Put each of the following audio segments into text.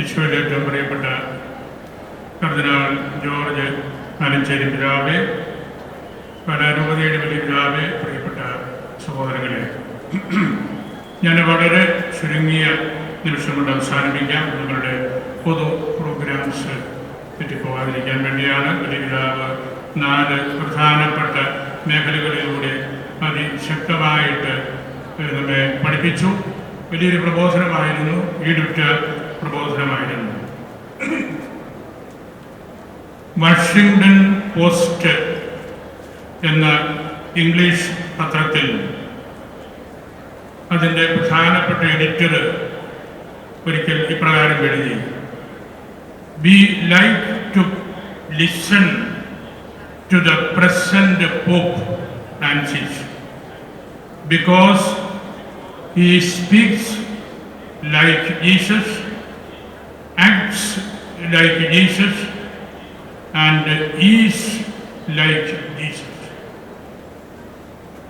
ഈശോയിൽ ഏറ്റവും പ്രിയപ്പെട്ട കർദിനാൾ ജോർജ് ആലഞ്ചേരി പിതാവെ പരാനുപതിയുടെ വലിയ പിതാവെ പ്രിയപ്പെട്ട സഹോദരങ്ങളെ ഞാൻ വളരെ ചുരുങ്ങിയ നിമിഷം കൊണ്ട് അവസാനിപ്പിക്കാം. നിങ്ങളുടെ പൊതു പ്രോഗ്രാംസ് തെറ്റിപ്പോകാതിരിക്കാൻ വേണ്ടിയാണ്. വലിയ പിതാവ് നാല് പ്രധാനപ്പെട്ട മേഖലകളിലൂടെ അതിശക്തമായിട്ട് നമ്മെ പഠിപ്പിച്ചു. വലിയൊരു പ്രബോധനമായിരുന്നു. ഈടുറ്റ പ്രബോധനമായിരുന്നു. വാഷിംഗ്ടൺ പോസ്റ്റ് എന്ന ഇംഗ്ലീഷ് പത്രത്തിൽ അതിന്റെ പ്രധാനപ്പെട്ട എഡിറ്റർ ഒരിക്കൽ ഇപ്രകാരം എഴുതി. We like to listen to the present Pope Francis because he speaks like acts like Jesus, and is like Jesus.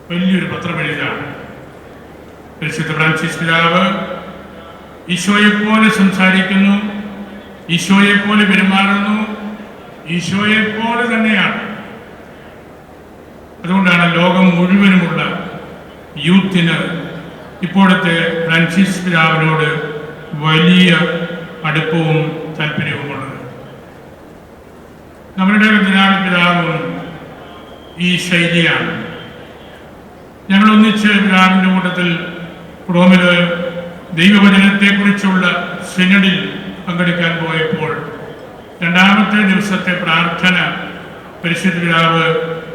വലിയൊരു പത്രമെഴുതാണ് പരിശുദ്ധ ഫ്രാൻസിസ് പിതാവ് ഈശോയെപ്പോലെ സംസാരിക്കുന്നു ഈശോയെപ്പോലെ പെരുമാറുന്നു ഈശോയെപ്പോലെ തന്നെയാണ് അതുകൊണ്ടാണ് ലോകം മുഴുവനുമുള്ള യൂത്തിന് ഇപ്പോഴത്തെ ഫ്രാൻസിസ് പിതാവിനോട് വലിയ അടുപ്പവും താല്പര്യവുമുള്ളത്. നമ്മുടെ കർദിനാൾ പിതാവും ഈ ശൈലിയാണ്. ഞങ്ങൾ ഒന്നിച്ച് പിതാവിന്റെ കൂട്ടത്തിൽ റോമിൽ ദൈവവചനത്തെക്കുറിച്ചുള്ള സിനഡിൽ പങ്കെടുക്കാൻ പോയപ്പോൾ രണ്ടാമത്തെ ദിവസത്തെ പ്രാർത്ഥന പരിശുദ്ധ പിതാവ്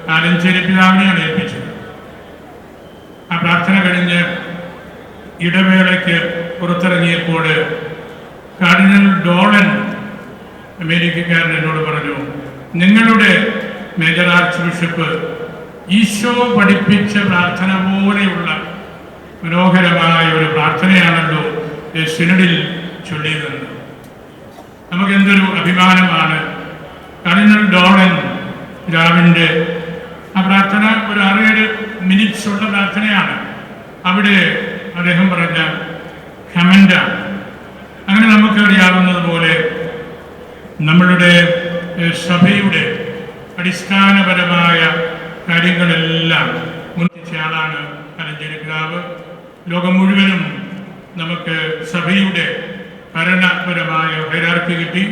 ആലഞ്ചേരി പിതാവിനെയാണ് ഏൽപ്പിച്ചത്. ആ പ്രാർത്ഥന കഴിഞ്ഞ് ഇടവേളയ്ക്ക് പുറത്തിറങ്ങിയപ്പോൾ കാർഡിനൽ ഡോളൻ അമേരിക്കക്കാരൻ എന്നോട് പറഞ്ഞു നിങ്ങളുടെ മേജർ ആർച്ച് ബിഷപ്പ് ഈശോ പഠിപ്പിച്ച പ്രാർത്ഥന പോലെയുള്ള മനോഹരമായ ഒരു പ്രാർത്ഥനയാണല്ലോ സിനഡിൽ ചൊല്ലിയതെന്ന്. നമുക്ക് എന്തൊരു അഭിമാനമാണ്. കർണൽ ഡോളൻ രാവിന്റെ ആ പ്രാർത്ഥന ഒരു ആറേഴ് മിനിറ്റ്സ് ഉള്ള പ്രാർത്ഥനയാണ്. അവിടെ അദ്ദേഹം പറഞ്ഞ കമന്റ് അങ്ങനെ നമുക്ക് അറിയാവുന്നത് പോലെ നമ്മളുടെ സഭയുടെ അടിസ്ഥാനപരമായ കാര്യങ്ങളെല്ലാം മുൻനിർത്തിച്ച ആളാണ് കലഞ്ചേരി ലോകം മുഴുവനും നമുക്ക് സഭയുടെ ഭരണപരമായ ഹൈരാർക്കി കിട്ടി.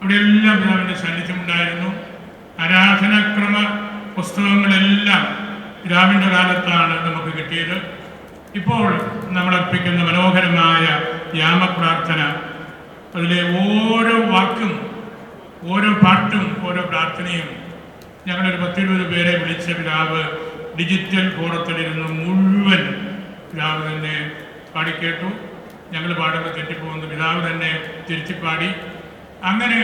അവിടെ എല്ലാം പിതാവിന്റെ സാന്നിധ്യമുണ്ടായിരുന്നു ആരാധനക്രമ പുസ്തകങ്ങളെല്ലാം പിതാവിന്റെ കാലത്താണ് നമുക്ക് കിട്ടിയത്. ഇപ്പോൾ നമ്മൾ അർപ്പിക്കുന്ന മനോഹരമായ യാമപ്രാർത്ഥന. അതിലെ ഓരോ വാക്കും ഓരോ പാട്ടും ഓരോ പ്രാർത്ഥനയും ഞങ്ങളൊരു പത്തിരുപത് പേരെ വിളിച്ച പിതാവ് ഡിജിറ്റൽ ഫോറത്തിലിരുന്ന് മുഴുവൻ പിതാവ് തന്നെ പാടിക്കേട്ടു ഞങ്ങൾ പാടുമ്പോൾ തെറ്റിപ്പോകുന്ന പിതാവ് തന്നെ തിരിച്ചു പാടി അങ്ങനെ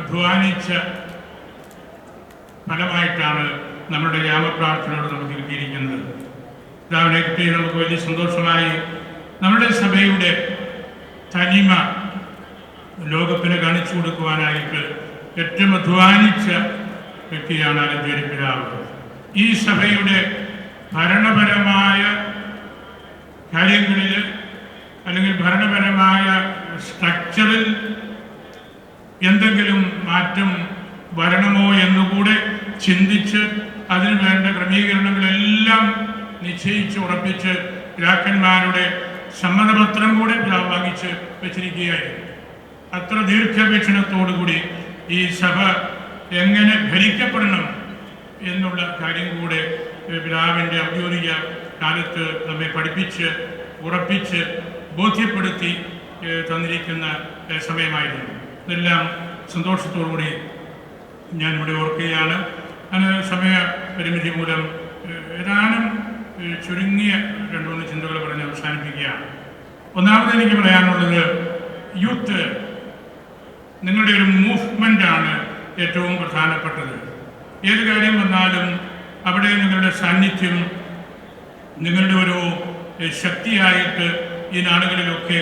അധ്വാനിച്ച ഫലമായിട്ടാണ് നമ്മുടെ യാമപ്രാർത്ഥനയോട് നമുക്ക് കിട്ടിയിരിക്കുന്നത്. പിതാവിനെ കിട്ടി നമുക്ക് വലിയ സന്തോഷമായി. നമ്മുടെ സഭയുടെ തനിമ ലോകത്തിന് കാണിച്ചു കൊടുക്കുവാനായിട്ട് ഏറ്റവും അധ്വാനിച്ച വ്യക്തിയാണ് അലഞ്ചേരി പിതാവ്. ഈ സഭയുടെ ഭരണപരമായ കാര്യങ്ങളിൽ അല്ലെങ്കിൽ ഭരണപരമായ സ്ട്രക്ചറിൽ എന്തെങ്കിലും മാറ്റം വരണമോ എന്നുകൂടെ ചിന്തിച്ച് അതിനു വേണ്ട ക്രമീകരണങ്ങളെല്ലാം നിശ്ചയിച്ച് ഉറപ്പിച്ച് പിതാക്കന്മാരുടെ സമ്മതപത്രം കൂടെ വാങ്ങിച്ച് വെച്ചിരിക്കുകയായിരുന്നു. അത്ര ദീർഘവീക്ഷണത്തോടുകൂടി ഈ സഭ എങ്ങനെ ഭരിക്കപ്പെടണം എന്നുള്ള കാര്യം കൂടെ പിതാവിന്റെ ഔദ്യോഗിക കാലത്ത് നമ്മെ പഠിപ്പിച്ച് ഉറപ്പിച്ച് ബോധ്യപ്പെടുത്തി തന്നിരിക്കുന്ന സമയമായിരുന്നു. ഇതെല്ലാം സന്തോഷത്തോടുകൂടി ഞാനിവിടെ ഓർക്കുകയാണ്. അങ്ങനെ സമയ പരിമിതി മൂലം ഏതാനും ചുരുങ്ങിയ രണ്ടു മൂന്ന് ചിന്തകൾ പറഞ്ഞ് അവസാനിപ്പിക്കുകയാണ്. ഒന്നാമത് എനിക്ക് പറയാനുള്ളത് യൂത്ത് നിങ്ങളുടെ ഒരു മൂവ്മെന്റ് ആണ് ഏറ്റവും പ്രധാനപ്പെട്ടത്. ഏത് കാര്യം വന്നാലും അവിടെ നിങ്ങളുടെ സാന്നിധ്യം നിങ്ങളുടെ ഒരു ശക്തിയായിട്ട് ഈ നാടുകളിലൊക്കെ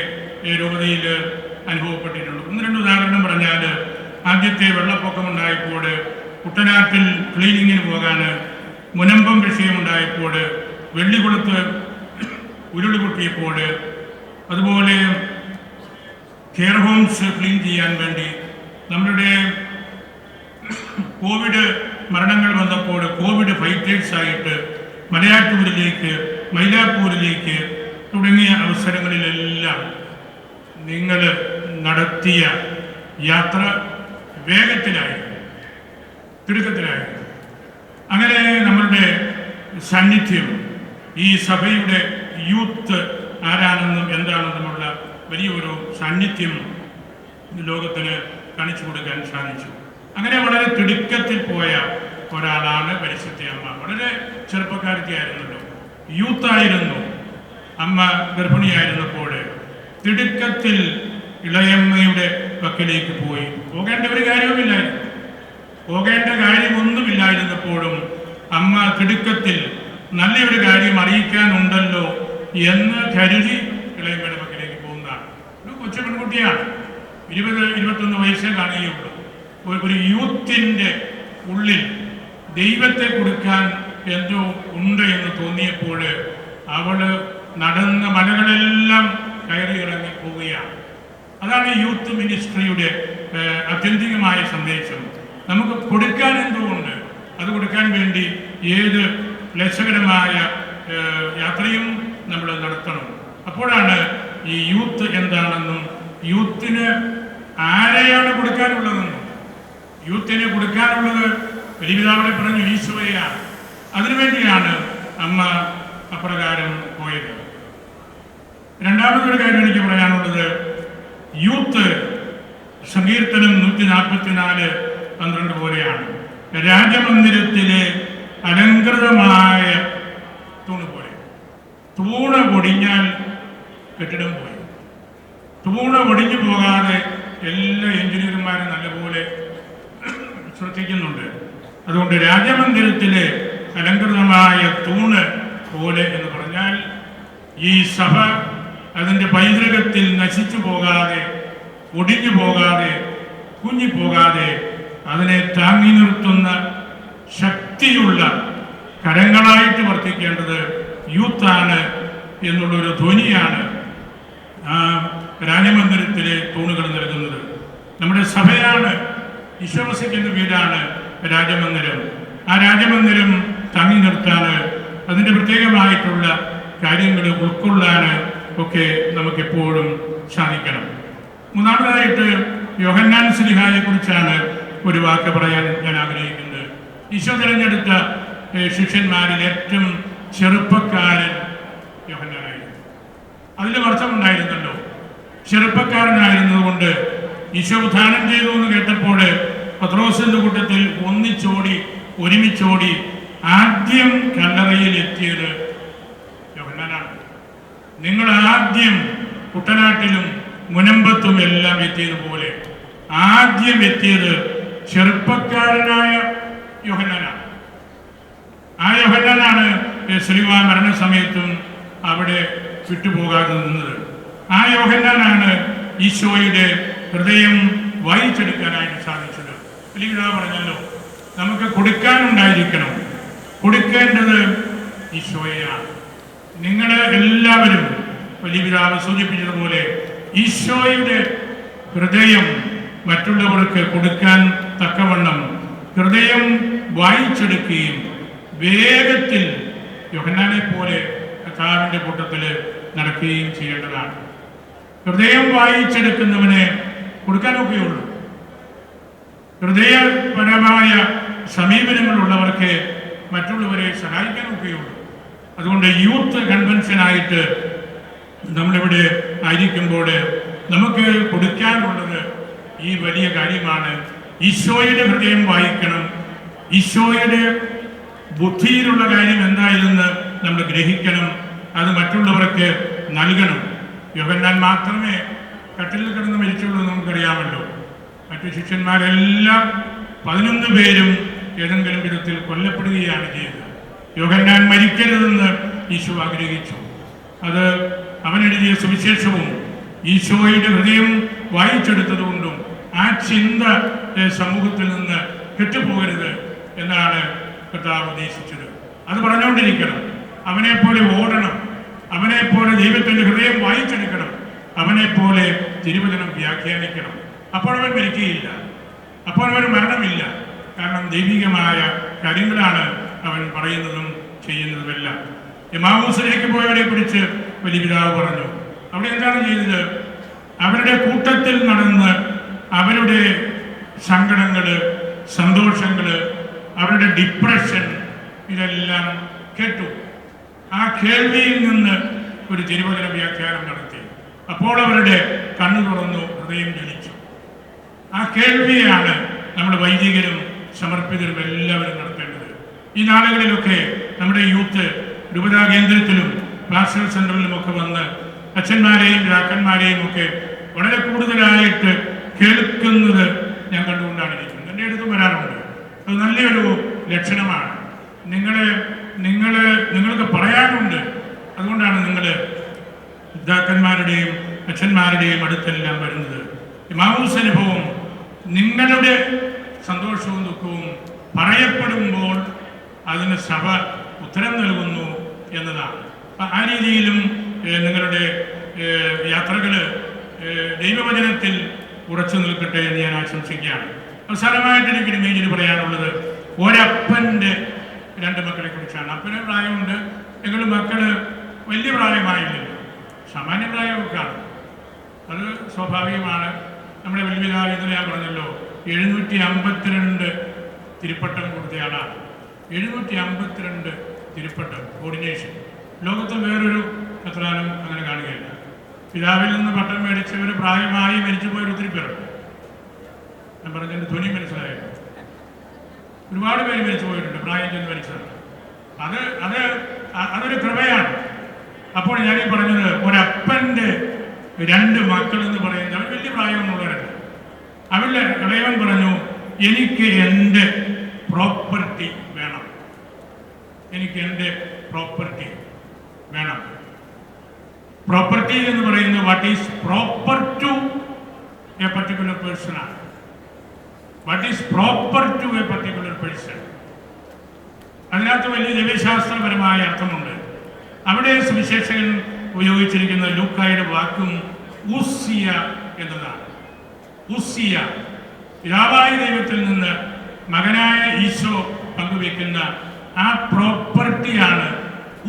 രൂപതയിൽ അനുഭവപ്പെട്ടിട്ടുണ്ട്. ഒന്ന് രണ്ട് ഉദാഹരണം പറഞ്ഞാൽ ആദ്യത്തെ വെള്ളപ്പൊക്കം വെള്ളപ്പൊക്കമുണ്ടായപ്പോൾ കുട്ടനാട്ടിൽ ക്ലീനിങ്ങിന് പോകാൻ മുനമ്പം വിഷയമുണ്ടായപ്പോൾ വെള്ളികുളത്ത് ഉരുളി പൊട്ടിയപ്പോൾ അതുപോലെ കെയർ ഹോംസ് ക്ലീൻ ചെയ്യാൻ വേണ്ടി നമ്മളുടെ കോവിഡ് മരണങ്ങൾ വന്നപ്പോൾ കോവിഡ് ഫൈറ്റേഴ്സ് ആയിട്ട് മലയാറ്റൂരിലേക്ക് മൈലാപ്പൂരിലേക്ക് തുടങ്ങിയ അവസരങ്ങളിലെല്ലാം നിങ്ങൾ നടത്തിയ യാത്ര വേഗത്തിലായിരുന്നു തിടുക്കത്തിലായിരുന്നു അങ്ങനെ നമ്മളുടെ സാന്നിധ്യം ഈ സഭയുടെ യൂത്ത് ആരാണെന്നും എന്താണെന്നുമുള്ള വലിയൊരു സാന്നിധ്യം ലോകത്തിന് കാണിച്ചു കൊടുക്കാൻ സാധിച്ചു. അങ്ങനെ വളരെ തിടുക്കത്തിൽ പോയ ഒരാളാണ് പരിശുദ്ധ അമ്മ വളരെ ചെറുപ്പക്കാരത്തിയായിരുന്നല്ലോ യൂത്തായിരുന്നു. അമ്മ ഗർഭിണിയായിരുന്നപ്പോൾ തിടുക്കത്തിൽ ഇളയമ്മയുടെ പക്കലേക്ക് പോയി. പോകേണ്ട ഒരു കാര്യവുമില്ലായിരുന്നു. പോകേണ്ട കാര്യമൊന്നുമില്ലായിരുന്നപ്പോഴും അമ്മ തിടുക്കത്തിൽ നല്ലൊരു കാര്യം അറിയിക്കാനുണ്ടല്ലോ എന്ന് കരുതി ഇളയമ്മയുടെ പക്കലേക്ക് പോകുന്നതാണ്. ഒരു കൊച്ചു പെൺകുട്ടിയാണ്. ഇരുപത് ഇരുപത്തൊന്ന് വയസ്സേ കാണുകയുള്ളൂ. ഒരു- യൂത്തിന്റെ ഉള്ളിൽ ദൈവത്തെ കൊടുക്കാൻ എന്തോ ഉണ്ട് എന്ന് തോന്നിയപ്പോൾ അവൾ നടന്ന മലകളെല്ലാം കയറി ഇറങ്ങി പോവുകയാണ്. അതാണ് യൂത്ത് മിനിസ്ട്രിയുടെ ആത്യന്തികമായ സന്ദേശം. നമുക്ക് കൊടുക്കാൻ എന്തോ ഉണ്ട്. അത് കൊടുക്കാൻ വേണ്ടി ഏത് ലക്ഷകരമായ യാത്രയും നമ്മൾ നടത്തണം. അപ്പോഴാണ് ഈ യൂത്ത് എന്താണെന്നും യൂത്തിന് ആരെയാണ് കൊടുക്കാനുള്ളതെന്നും. യൂത്തിന് കൊടുക്കാനുള്ളത് വലിയപിതാവിനെ പറഞ്ഞു ഈശോയാണ് അതിനുവേണ്ടിയാണ് അമ്മ അപ്രകാരം പോയത്. രണ്ടാമതൊരു കാര്യം എനിക്ക് പറയാനുള്ളത് യൂത്ത് സങ്കീർത്തനം നൂറ്റി നാൽപ്പത്തിനാല് പന്ത്രണ്ട് പോലെയാണ്. രാജമന്ദിരത്തിലെ അലങ്കൃതമായ തൂണ് പോലെ. തൂണ് പൊടിഞ്ഞാൽ കെട്ടിടം പോയി. തൂണ് പൊടിഞ്ഞു പോകാതെ എല്ലാ എഞ്ചിനീയർമാരും നല്ലപോലെ ശ്രദ്ധിക്കുന്നുണ്ട്. അതുകൊണ്ട് രാജമന്ദിരത്തിലെ അലങ്കൃതമായ തൂണ് പോലെ എന്ന് പറഞ്ഞാൽ ഈ സഭ അതിന്റെ പൈതൃകത്തിൽ നശിച്ചു പോകാതെ ഒടിഞ്ഞു പോകാതെ കുഞ്ഞിപ്പോകാതെ അതിനെ താങ്ങി നിർത്തുന്ന ശക്തിയുള്ള കരങ്ങളായിട്ട് വർത്തിക്കേണ്ടത് യൂത്താണ് എന്നുള്ളൊരു ധ്വനിയാണ് ആ രാജമന്ദിരത്തിലെ തൂണുകൾ നൽകുന്നത്. നമ്മുടെ സഭയാണ് വിശ്വസിക്കുന്ന വീടാണ് രാജമന്ദിരം. ആ രാജമന്ദിരം തങ്ങി നിർത്താൻ അതിന്റെ പ്രത്യേകമായിട്ടുള്ള കാര്യങ്ങൾ ഉൾക്കൊള്ളാൻ ഒക്കെ നമുക്കെപ്പോഴും സാധിക്കണം. മൂന്നാമതായിട്ട് യോഹന്നാൻ സ്ലിഹായെ കുറിച്ചാണ് ഒരു വാക്ക് പറയാൻ ഞാൻ ആഗ്രഹിക്കുന്നത്. ഈശോ തിരഞ്ഞെടുത്ത ശിഷ്യന്മാരിൽ ഏറ്റവും ചെറുപ്പക്കാരൻ യോഹന്നാനായിരുന്നു. അതിലും അർത്ഥമുണ്ടായിരുന്നല്ലോ ചെറുപ്പക്കാരനായിരുന്നതുകൊണ്ട് ഈശോ ഉദ്ധാനം ചെയ്തു എന്ന് കേട്ടപ്പോൾ പത്രോസിന്റെ കൂട്ടത്തിൽ ഒന്നിച്ചോടി ഒരുമിച്ചോടി ആദ്യം കല്ലറയിൽ എത്തിയത് യോഹന്നാനാണ്. നിങ്ങൾ ആദ്യം കുട്ടനാട്ടിലും മുനമ്പത്തും എല്ലാം എത്തിയതുപോലെ ആദ്യം എത്തിയത് ചെറുപ്പക്കാരനായ യോഹന്നാനാണ്. ആ യോഹന്നാനാണ് ശ്രീവാ മരണസമയത്തും അവിടെ വിട്ടുപോകാതെ നിന്നത് ആ യോഹന്നാനാണ് ഈശോയുടെ ഹൃദയം വായിച്ചെടുക്കാനായിട്ട് സാധിച്ചത്. വലിയ പറഞ്ഞല്ലോ നമുക്ക് കൊടുക്കാനുണ്ടായിരിക്കണം. കൊടുക്കേണ്ടത് ഈശോയെയാണ്. നിങ്ങൾ എല്ലാവരും വലിയ പിതാവ് സൂചിപ്പിച്ചതുപോലെ ഈശോയുടെ ഹൃദയം മറ്റുള്ളവർക്ക് കൊടുക്കാൻ തക്കവണ്ണം ഹൃദയം വായിച്ചെടുക്കുകയും വേഗത്തിൽ യോഹന്നാനെ പോലെ കഥാവിന്റെ കൂട്ടത്തിൽ നടക്കുകയും ചെയ്യേണ്ടതാണ്. ഹൃദയം വായിച്ചെടുക്കുന്നവനെ കൊടുക്കാനൊക്കെയുള്ളൂ. ഹൃദയപരമായ സമീപനങ്ങളുള്ളവർക്ക് മറ്റുള്ളവരെ സഹായിക്കാനൊക്കെയുള്ളൂ. അതുകൊണ്ട് യൂത്ത് കൺവെൻഷനായിട്ട് നമ്മളിവിടെ ആയിരിക്കുമ്പോൾ നമുക്ക് കൊടുക്കാനുള്ളത് ഈ വലിയ കാര്യമാണ്. ഈശോയുടെ ഹൃദയം വായിക്കണം. ഈശോയുടെ ബുദ്ധിയിലുള്ള കാര്യം എന്തായിരുന്ന് നമ്മൾ ഗ്രഹിക്കണം. അത് മറ്റുള്ളവർക്ക് നൽകണം. യോഹന്നാൻ മാത്രമേ കട്ടിലിൽ കിടന്ന് മരിച്ചുള്ളൂ നമുക്കറിയാമല്ലോ. മറ്റു ശിഷ്യന്മാരെല്ലാം പതിനൊന്ന് പേരും ഏതെങ്കിലും വിധത്തിൽ കൊല്ലപ്പെടുകയാണ് ചെയ്തത് യോഹന്നാൻ മരിക്കരുതെന്ന് ഈശോ ആഗ്രഹിച്ചു. അത് അവനെഴുതിയ സുവിശേഷവും ഈശോയുടെ ഹൃദയം വായിച്ചെടുത്തതുകൊണ്ടും ആ ചിന്ത സമൂഹത്തിൽ നിന്ന് കെട്ടുപോകരുത് എന്നാണ് കർത്താവ് ഉദ്ദേശിച്ചത്. അത് പറഞ്ഞുകൊണ്ടിരിക്കണം. അവനെപ്പോലെ ഓടണം. അവനെപ്പോലെ ദൈവത്തിന്റെ ഹൃദയം വായിച്ചെടുക്കണം. അവനെപ്പോലെ പോലെ തിരുവചനം വ്യാഖ്യാനിക്കണം. അപ്പോൾ അവൻ മരിക്കുകയില്ല. അപ്പോൾ അവന് മരണമില്ല. കാരണം ദൈവികമായ കാര്യങ്ങളാണ് അവൻ പറയുന്നതും ചെയ്യുന്നതുമെല്ലാം. എമാവൂസിലേക്ക് പോയവരെ കുറിച്ച് വലിയ പിതാവ് പറഞ്ഞു. അവിടെ എന്താണ് ചെയ്തത്? അവരുടെ കൂട്ടത്തിൽ നടന്ന് അവരുടെ സങ്കടങ്ങൾ സന്തോഷങ്ങൾ അവരുടെ ഡിപ്രഷൻ ഇതെല്ലാം കേട്ടു. ആ കേൾവിയിൽ നിന്ന് ഒരു തിരുവചന വ്യാഖ്യാനം നടത്തി. അപ്പോൾ അവരുടെ കണ്ണു തുറന്നു ഹൃദയം ജനിച്ചു. ആ കേൾവിയാണ് നമ്മുടെ വൈദികരും സമർപ്പിതരും എല്ലാവരും നടത്തേണ്ടത്. ഈ നാളുകളിലൊക്കെ നമ്മുടെ യൂത്ത് രൂപതാ കേന്ദ്രത്തിലും പാസ്റ്റൽ സെന്ററിലും ഒക്കെ വന്ന് അച്ഛന്മാരെയും രാക്കന്മാരെയും ഒക്കെ വളരെ കൂടുതലായിട്ട് കേൾക്കുന്നത് ഞാൻ കണ്ടുകൊണ്ടാണ് ഇരിക്കുന്നത്. എന്റെ അടുത്ത് വരാറുണ്ട്. അത് നല്ലൊരു ലക്ഷണമാണ്. നിങ്ങൾ നിങ്ങൾ നിങ്ങൾക്ക് പറയാനുണ്ട്. അതുകൊണ്ടാണ് നിങ്ങൾ പിതാക്കന്മാരുടെയും അച്ഛന്മാരുടെയും അടുത്തെല്ലാം വരുന്നത്. ഇമാവൂസ് അനുഭവം നിങ്ങളുടെ സന്തോഷവും ദുഃഖവും പറയപ്പെടുമ്പോൾ അതിന് സഭ ഉത്തരം നൽകുന്നു എന്നതാണ്. അപ്പം ആ രീതിയിലും നിങ്ങളുടെ യാത്രകൾ ദൈവവചനത്തിൽ ഉറച്ചു നിൽക്കട്ടെ എന്ന് ഞാൻ ആശംസിക്കുകയാണ്. അവസാനമായിട്ട് എനിക്ക് ഇമേജിൽ പറയാനുള്ളത് ഒരപ്പന്റെ രണ്ട് മക്കളെ കുറിച്ചാണ് അപ്പന് പ്രായമുണ്ട് എങ്കിലും മക്കൾ വലിയ പ്രായമായില്ല. സാമാന്യ പ്രായമൊക്കെയാണ് അത് സ്വാഭാവികമാണ്. നമ്മുടെ വലിയപിതാവ് ഇന്നലെ ഞാൻ പറഞ്ഞല്ലോ എഴുന്നൂറ്റി അമ്പത്തിരണ്ട് തിരുപ്പട്ടം കൊടുത്തയാളാണ്. എഴുന്നൂറ്റി അമ്പത്തിരണ്ട് തിരുപ്പട്ടം കോർഡിനേഷൻ ലോകത്ത് വേറൊരു എത്രാനും അങ്ങനെ കാണുകയില്ല. പിതാവിൽ നിന്ന് പട്ടം മേടിച്ചവർ പ്രായമായി മരിച്ചുപോയ ഒത്തിരി പേരുണ്ട്. ഞാൻ പറഞ്ഞതിന്റെ ധ്വനി മനസ്സിലായത് ഒരുപാട് പേര് മരിച്ചു പോയിട്ടുണ്ട് പ്രായം ചെന്ന് മരിച്ചത് അത് അത് അതൊരു കൃപയാണ്. അപ്പോൾ ഞാൻ ഈ പറഞ്ഞത് ഒരപ്പന്റെ രണ്ട് മക്കൾ എന്ന് പറയുന്നത് അവർ വലിയ പ്രായമുള്ളവരാണ് അവരുടെ ഇളയവൻ പറഞ്ഞു എനിക്ക് എന്റെ പ്രോപ്പർട്ടി വേണം. എനിക്ക് എന്റെ പ്രോപ്പർട്ടി വേണം. പ്രോപ്പർട്ടി എന്ന് പറയുന്നത് what is proper to a particular person ആണ്. What is proper to a particular person അതിനകത്ത് വലിയ ജൈവശാസ്ത്രപരമായ അർത്ഥമുണ്ട്. അവിടെ സുവിശേഷകൻ ഉപയോഗിച്ചിരിക്കുന്ന ലൂക്കായുടെ വാക്കും ഊസിയ എന്നതാണ്. ഊസിയ പിതാവായ ദൈവത്തിൽ നിന്ന് മകനായ ഈശോ പങ്കുവെക്കുന്ന ആ പ്രോപ്പർട്ടിയാണ്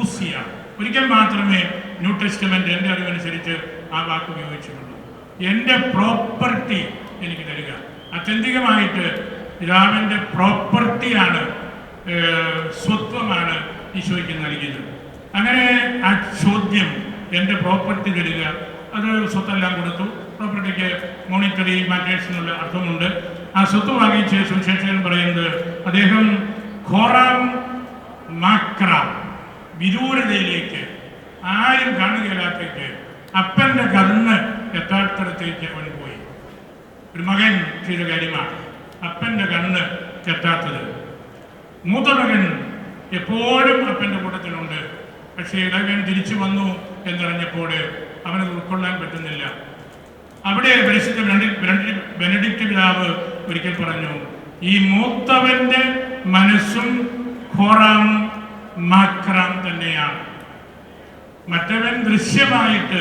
ഊസിയ ഒരിക്കൽ മാത്രമേ ന്യൂ ടെസ്റ്റമെന്റ് എന്റെ അറിവനുസരിച്ച് ആ വാക്ക് ഉപയോഗിച്ചിട്ടുണ്ട്. എന്റെ പ്രോപ്പർട്ടി എനിക്ക് തരിക. അത്യന്തികമായിട്ട് പിതാവിന്റെ പ്രോപ്പർട്ടിയാണ് സ്വത്വമാണ് ഈശോയ്ക്ക് നൽകിയത്. അങ്ങനെ ആ ചോദ്യം എന്റെ പ്രോപ്പർട്ടി തരിക അത് സ്വത്തെല്ലാം കൊടുത്തു. പ്രോപ്പർട്ടിക്ക് മോണിറ്ററി മാറ്റേഴ്സിനുള്ള അർത്ഥമുണ്ട്. ആ സ്വത്ത് വാങ്ങിച്ച് സുശേഷൻ പറയുന്നത് അദ്ദേഹം ഖോറാം മാക്രാം വിദൂരതയിലേക്ക് ആരും കാണുകയില്ലാത്തേക്ക് അപ്പന്റെ കണ്ണ് എത്താത്തിടത്തേക്ക് അവൻ പോയി ഒരു മകൻ ചെയ്ത കാര്യമാണ്. അപ്പന്റെ കണ്ണ് എത്താത്തത് മൂത്ത മകൻ എപ്പോഴും അപ്പന്റെ കൂട്ടത്തിലുണ്ട്. പക്ഷേ ഇടവൻ തിരിച്ചു വന്നു എന്നറിഞ്ഞപ്പോൾ അവനെ ഉൾക്കൊള്ളാൻ പറ്റുന്നില്ല. അവിടെ പരിശുദ്ധ ബെനഡി- ബെനഡി- ബെനഡിക്റ്റ് പിതാവ് ഒരിക്കൽ പറഞ്ഞു ഈ മൂത്തവന്റെ മനസ്സും ഖോറാം മാക്രാം തന്നെയാണ്. മറ്റവൻ ദൃശ്യമായിട്ട്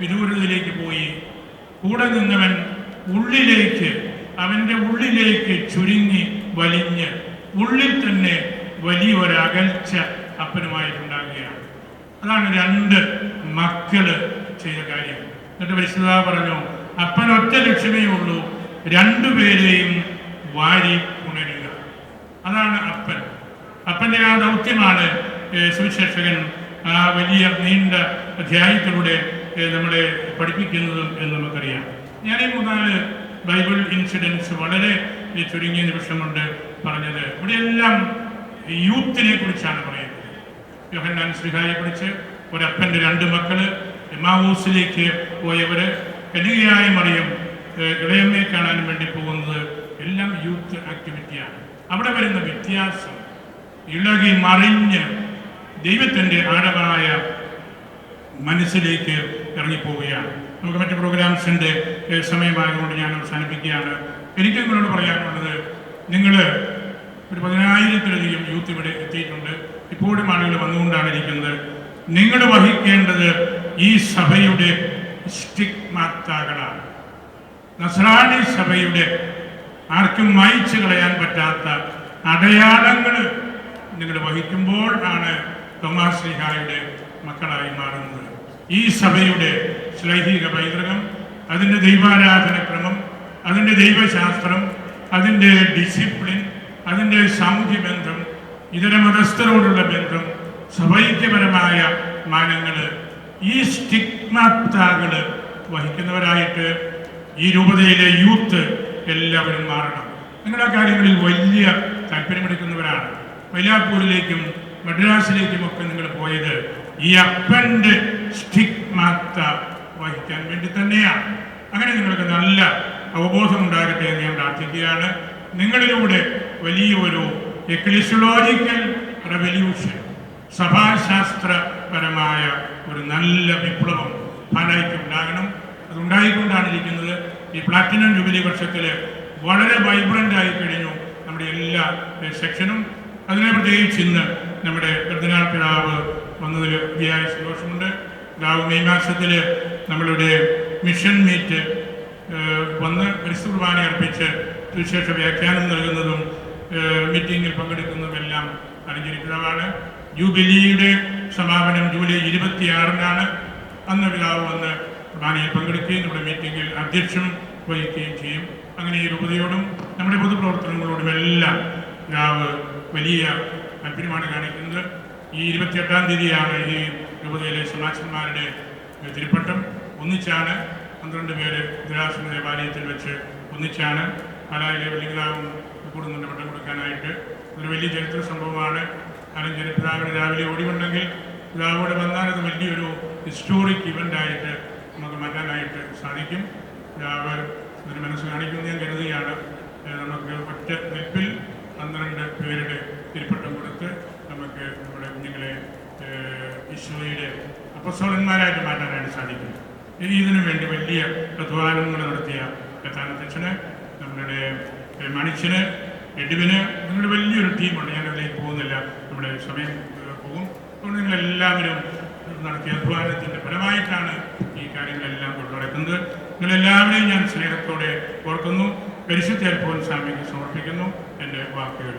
വിദൂരത്തിലേക്ക് പോയി. കൂടെ നിന്നവൻ ഉള്ളിലേക്ക് അവന്റെ ഉള്ളിലേക്ക് ചുരുങ്ങി വലിഞ്ഞ് ഉള്ളിൽ തന്നെ വലിയൊരകൽച്ച അപ്പനുമായിട്ടുണ്ടാകുകയാണ്. അതാണ് രണ്ട് മക്കൾ ചെയ്ത കാര്യം. എന്നിട്ട് പരിശുദ്ധ പറഞ്ഞു അപ്പൻ ഒറ്റ ലക്ഷ്യമേ ഉള്ളൂ രണ്ടുപേരെയും വാരി ഉണരുക അതാണ് അപ്പൻ. അപ്പന്റെ ആ ദൗത്യമാണ് സുവിശേഷകൻ ആ വലിയ നീണ്ട അധ്യായത്തിലൂടെ നമ്മളെ പഠിപ്പിക്കുന്നതും എന്ന് നമുക്കറിയാം. ഞാൻ ഈ മൂന്നാൽ ബൈബിൾ ഇൻസിഡൻസ് വളരെ ചുരുങ്ങിയ നിമിഷം കൊണ്ട് പറഞ്ഞത്. ഇവിടെയെല്ലാം യൂത്തിനെ കുറിച്ചാണ് പറയുന്നത്. യോഹന്നാൻ ശ്രീഹായെ കുറിച്ച് ഒരപ്പന്റെ രണ്ട് മക്കൾ എമാവൂസിലേക്ക് പോയവര് കന്യകയായ മറിയം ഇളയമ്മയെ കാണാൻ വേണ്ടി പോകുന്നത് എല്ലാം യൂത്ത് ആക്ടിവിറ്റിയാണ്. അവിടെ വരുന്ന വ്യത്യാസം ഇളകി മറിഞ്ഞ് ദൈവത്തിന്റെ ആഴമായ മനസ്സിലേക്ക് ഇറങ്ങിപ്പോവുകയാണ്. നമുക്ക് മറ്റ് പ്രോഗ്രാംസിന്റെ സമയമായതുകൊണ്ട് ഞാൻ അവസാനിപ്പിക്കുകയാണ്. എനിക്ക് നിങ്ങളോട് പറയാനുള്ളത് നിങ്ങൾ ഒരു പതിനായിരത്തിലധികം യൂത്ത് ഇവിടെ എത്തിയിട്ടുണ്ട്. ഇപ്പോഴും ആളുകൾ വന്നുകൊണ്ടാണ് ഇരിക്കുന്നത്. നിങ്ങൾ വഹിക്കേണ്ടത് ഈ സഭയുടെ സ്റ്റിഗ്മാത്താകളാണ് നസ്രാണി സഭയുടെ ആർക്കും മായ്ച്ചു കളയാൻ പറ്റാത്ത അടയാളങ്ങൾ നിങ്ങൾ വഹിക്കുമ്പോൾ ആണ് തോമാസ് ശ്രീഹായുടെ മക്കളായി മാറുന്നത്. ഈ സഭയുടെ ശ്ലൈഹിക പൈതൃകം അതിന്റെ ദൈവാരാധന ക്രമം അതിന്റെ ദൈവശാസ്ത്രം അതിന്റെ ഡിസിപ്ലിൻ അതിന്റെ സാമൂഹ്യ ബന്ധം ഇതര മതസ്ഥരോടുള്ള ബന്ധം സഭൈക്യപരമായ മാനങ്ങൾ ഈ സ്റ്റിഗ്മാത്താകൾ വഹിക്കുന്നവരായിട്ട് ഈ രൂപതയിലെ യൂത്ത് എല്ലാവരും മാറണം. നിങ്ങളുടെ കാര്യങ്ങളിൽ വലിയ താല്പര്യമെടുക്കുന്നവരാണ്. മൈലാപ്പൂരിലേക്കും മദ്രാസിലേക്കും ഒക്കെ നിങ്ങൾ പോയത് ഈ അപ്പന്റെ സ്റ്റിഗ്മാത്ത വഹിക്കാൻ വേണ്ടി തന്നെയാണ് അങ്ങനെ നിങ്ങൾക്ക് നല്ല അവബോധം ഉണ്ടാകട്ടെ എന്ന് ഞാൻ പ്രാർത്ഥിക്കുകയാണ്. നിങ്ങളിലൂടെ വലിയൊരു എക്ലിസിയോളജിക്കൽ റെവല്യൂഷൻ സഭാശാസ്ത്രപരമായ ഒരു നല്ല വിപ്ലവം പാലായിക്ക് ഉണ്ടാകണം. അത് ഉണ്ടായിക്കൊണ്ടാണ് ഇരിക്കുന്നത്. ഈ പ്ലാറ്റിനം ജൂബിലി വർഷത്തിൽ വളരെ വൈബ്രന്റ് ആയി കഴിഞ്ഞു നമ്മുടെ എല്ലാ സെക്ഷനും അതിനെ പ്രത്യേകിച്ച് ഇന്ന് നമ്മുടെ പെരുന്നാൾ പിതാവ് വന്നതിൽ അതിയായ സന്തോഷമുണ്ട്. പിതാവ് മെയ് മാസത്തിൽ നമ്മളുടെ മിഷൻ മീറ്റ് വന്ന് ക്രിസ്തു കുർബാന അർപ്പിച്ച് സുവിശേഷ വ്യാഖ്യാനം നൽകുന്നതും മീറ്റിങ്ങിൽ പങ്കെടുക്കുന്നതുമെല്ലാം അറിഞ്ഞിരിക്കുന്നതാണ് ജൂബിലിയുടെ സമാപനം ജൂലൈ ഇരുപത്തിയാറിനാണ്. അന്ന് പിതാവ് വന്ന് കുർബാനയിൽ പങ്കെടുക്കുകയും നമ്മുടെ മീറ്റിങ്ങിൽ അധ്യക്ഷം വഹിക്കുകയും ചെയ്യും. അങ്ങനെ ഈ രൂപതയോടും നമ്മുടെ പൊതുപ്രവർത്തനങ്ങളോടും എല്ലാം പിതാവ് വലിയ താല്പര്യമാണ് കാണിക്കുന്നത് ഈ ഇരുപത്തിയെട്ടാം തീയതിയാണ് ഈ രൂപതയിലെ സമാജന്മാരുടെ തിരുപ്പട്ടം. ഒന്നിച്ചാണ് പന്ത്രണ്ട് പേര് ദുരാശ്രമ ദേവാലയത്തിൽ വെച്ച് ഒന്നിച്ചാണ് പാലായിലെ വലിയതാവും കൂടുന്നുണ്ട് പട്ടം കൊടുക്കാനായിട്ട്. ഒരു വലിയ ചരിത്ര സംഭവമാണ്. കാരണം ജനപിതാവിന് രാവിലെ ഓടിവുണ്ടെങ്കിൽ പിതാവോടെ വന്നാൽ അത് വലിയൊരു ഹിസ്റ്റോറിക് ഇവന്റായിട്ട് നമുക്ക് മാറ്റാനായിട്ട് സാധിക്കും. പിതാവ് ഒരു മനസ്സ് കാണിക്കുമെന്ന് ഞാൻ കരുതുകയാണ്. നമുക്ക് ഒറ്റ നിൽപ്പിൽ അപ്പസ്വലന്മാരായിട്ട് മാറ്റാനായിട്ട് സാധിക്കും ഇനി ഇതിനു വേണ്ടി വലിയ അധ്വാനങ്ങൾ നടത്തിയ പ്രധാനാധ്യക്ഷന് നമ്മുടെ മണിച്ചന് എഡുവിന് നിങ്ങളുടെ വലിയൊരു ടീമുണ്ട്. ഞാൻ അതിലേക്ക് പോകുന്നില്ല. നമ്മുടെ സമയം പോകും. അതുകൊണ്ട് നിങ്ങളെല്ലാവരും നടത്തിയ അധ്വാനത്തിന്റെ ഫലമായിട്ടാണ് ഈ കാര്യങ്ങളെല്ലാം കൊണ്ടു നടക്കുന്നത്. നിങ്ങളെല്ലാവരെയും ഞാൻ സ്നേഹത്തോടെ ഓർക്കുന്നു. പരിശുദ്ധ അൽഫോൻ സ്വാമിക്ക് സമർപ്പിക്കുന്നു. എന്റെ വാക്കുകൾ